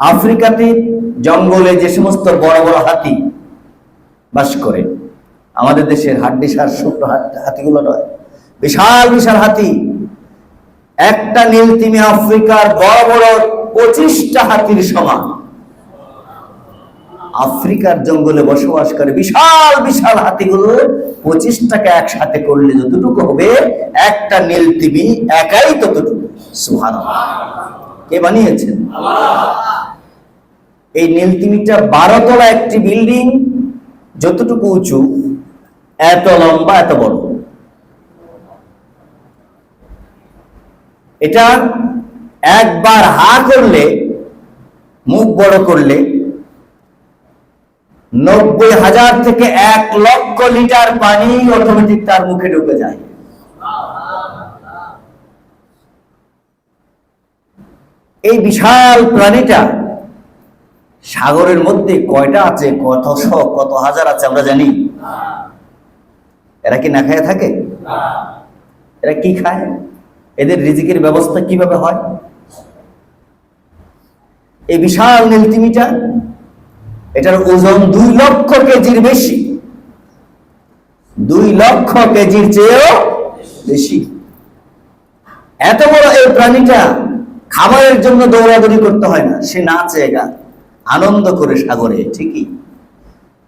আফ্রিকাতে জঙ্গলে যে সমস্ত বড় বড় হাতি বাস করে, আমাদের দেশের হাড্ডিসার শুক্র হাতিগুলো নয়, বিশাল বিশাল হাতি। একটা নীলতিমি আফ্রিকার বড় বড় পঁচিশটা হাতির সমান। আফ্রিকার জঙ্গলে বসবাস করে বিশাল বিশাল হাতিগুলো পঁচিশটাকে একসাথে করলে যতটুকু হবে, একটা নীলতিমি একাই ততটুকু। সুহান কে বানিয়েছেন? এই নীলতিমিটা বারো তলা একটি বিল্ডিং, যতটুকু উঁচু, এত লম্বা, এত বড়। এটা একবার হা করলে, মুখ বড় করলে, নব্বই হাজার থেকে এক লক্ষ লিটার পানি অটোমেটিক তার মুখে ঢুকে যায়। এই বিশাল প্রাণীটা সাগরের মধ্যে কয়টা আছে? কত শ, কত হাজার আছে আমরা জানি। এরা কি না খায় থাকে? এরা কি খায়? এদের রিজিকের ব্যবস্থা কীভাবে হয়? এই বিশাল নীলতিমিটা এটার ওজন দুই লক্ষ কেজির বেশি। দুই লক্ষ কেজির চেয়েও বেশি। এত বড় এই প্রাণীটা খাবারের জন্য দৌড়াদৌড়ি করতে হয় না। সে নাচে গা আনন্দ করে সাগরে, ঠিকই।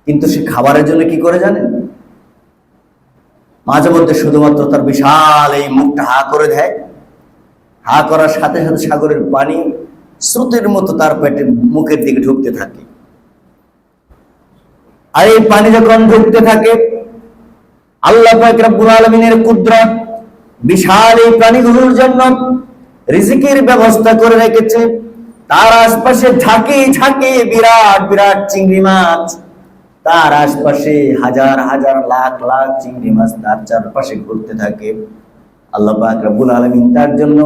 কিন্তু সে খাবারের জন্য কি করে জানেন? মাঝে মধ্যে শুধুমাত্র তার বিশাল এই মুখটা হা করে দেয়। হা করার সাথে সাথে সাগরের পানি স্রোতের মতো তার পেটে মুখের দিকে ঢুকতে থাকে। আর এই পানি যখন ঢুকতে থাকে, আল্লাহ রব্বুল আলামিনের কুদরত বিশাল এই প্রাণীগুলোর জন্য রিজিকের ব্যবস্থা করে রেখেছে। তার আশপাশে ঝাঁকে ঝাঁকে বিরাট বিরাট চিংড়ি মাছ। তার আশপাশে হাজার হাজার লাখ লাখ চিংড়ি মাছ তার চারপাশে ঘুরতে থাকে। তার জন্য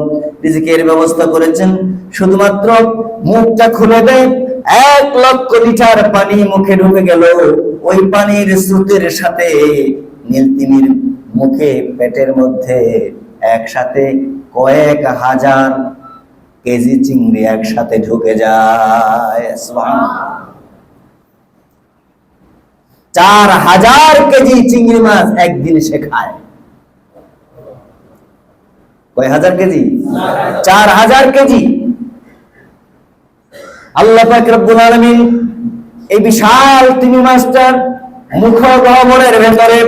রিজিকের ব্যবস্থা করেছেন। শুধুমাত্র মুখটা খুলে দেয় এক লক্ষ লিটার পানি মুখে ঢুকে গেল। ওই পানির স্রোতের সাথে নীলতিমির মুখে পেটের মধ্যে একসাথে কয়েক হাজার কেজি চিংড়ি একসাথে ঢুকে যায়। চার হাজার কেজি চিংড়ি মাছ একদিন সে খায়। কয় হাজার কেজি? চার হাজার কেজি। আল্লাহ পাক রব্বুল আলামিন এই বিশাল তিমি মাছটার মুখ গহ্বরের ভেতরে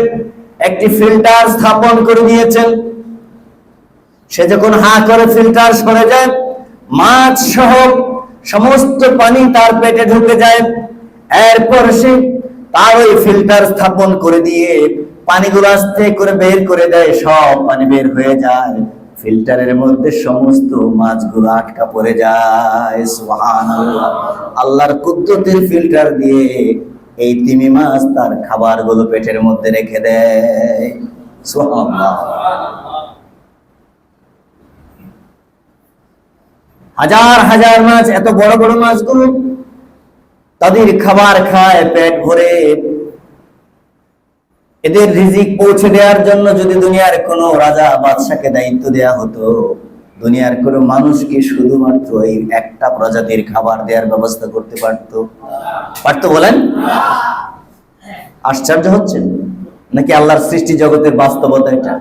একটি ফিল্টার স্থাপন করে দিয়েছেন। সে যখন হা করে ফিল্টার সরে যায় মাছ সহ সমস্ত পানি তার পেটে ঢুকে যায়। এরপর সে তার ওই ফিল্টার স্থাপন করে দিয়ে পানিগুলো আস্তে করে বের করে দেয়, সব পানি বের হয়ে যায়। ফিল্টারের মধ্যে সমস্ত মাছগুলো আটকা পড়ে যায়। সুবহানাল্লাহ। আল্লাহর কুদরতের ফিল্টার দিয়ে এই তিমি মাছ তার খাবারগুলো পেটের মধ্যে রেখে দেয়। সুবহানাল্লাহ। হাজার হাজার মাছ, এত বড় বড় মাছগুলো তাদের খাবার খায়, পেট ভরে। এদের রিজিক পৌঁছে দেওয়ার জন্য যদি দুনিয়ার কোন রাজা বাদশাকে দায়িত্ব দেয়া হতো, দুনিয়ার কোন মানুষকে শুধুমাত্র এই একটা প্রজাতির খাবার দেওয়ার ব্যবস্থা করতে পারতো। পারতো বলেন? আশ্চর্য হচ্ছে নাকি আল্লাহর সৃষ্টি জগতের বাস্তবতা এটা?